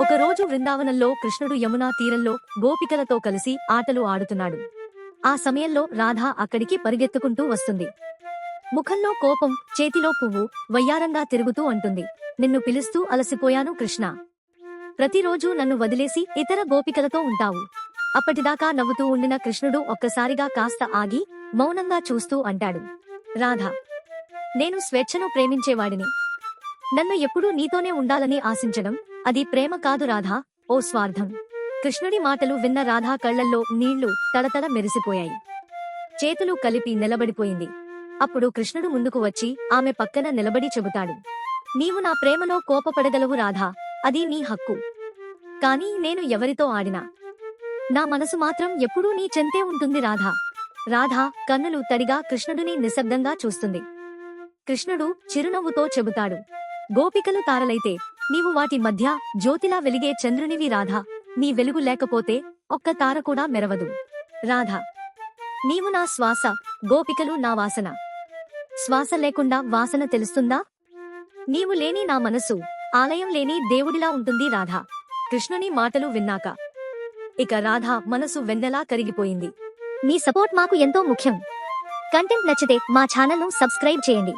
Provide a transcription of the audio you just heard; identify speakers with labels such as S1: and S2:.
S1: ఒకరోజు వృందావనంలో కృష్ణుడు యమునా తీరంలో గోపికలతో కలిసి ఆటలు ఆడుతున్నాడు. ఆ సమయంలో రాధ అక్కడికి పరిగెత్తుకుంటూ వస్తుంది. ముఖంలో కోపం చేతిలో పువ్వు వయ్యారంగా తిరుగుతూ అంటుంది. నిన్ను పిలుస్తూ అలసిపోయాను కృష్ణ. ప్రతిరోజు నన్ను వదిలేసి ఇతర గోపికలతో ఉంటావు. అప్పటిదాకా నవ్వుతూ ఉండిన కృష్ణుడు ఒక్కసారిగా కాస్త ఆగి మౌనంగా చూస్తూ అంటాడు. రాధ నేను స్వేచ్ఛను ప్రేమించేవాడిని. నన్ను ఎప్పుడూ నీతోనే ఉండాలని ఆశించడం అది ప్రేమ కాదు రాధా ఓ స్వార్థం. కృష్ణుడి మాటలు విన్న రాధా కళ్ళల్లో నీళ్ళు తడతడ మెరిసిపోయాయి. చేతులు కలిపి నిలబడిపోయింది. అప్పుడు కృష్ణుడు ముందుకు వచ్చి ఆమె పక్కన నిలబడి చెబుతాడు. నీవు నా ప్రేమలో కోపపడగలవు రాధా అది నీ హక్కు. కానీ నేను ఎవరితో ఆడినా? నా మనసు మాత్రం ఎప్పుడూ నీ చెంతే ఉంటుంది రాధా. రాధా కన్నులు తడిగా కృష్ణుడిని నిశ్శబ్దంగా చూస్తుంది. కృష్ణుడు చిరునవ్వుతో చెబుతాడు. గోపికలు తారలైతే నీవు వాటి మధ్య జ్యోతిలా వెలిగే చంద్రునివి రాధా. నీ వెలుగు లేకపోతే ఒక్క తార కూడా మెరవదు. రాధా నీవు నా శ్వాస గోపికలు నా వాసన. శ్వాస లేకుండా వాసన తెలుస్తుందా? నీవు లేని నా మనసు ఆలయం లేని దేవుడిలా ఉంటుంది రాధా. కృష్ణుని మాటలు విన్నాక. ఇక రాధ మనసు వెన్నెలా కరిగిపోయింది. మీ సపోర్ట్ మాకు ఎంతో ముఖ్యం. కంటెంట్ నచ్చితే మా ఛానల్ను సబ్స్క్రైబ్ చేయండి.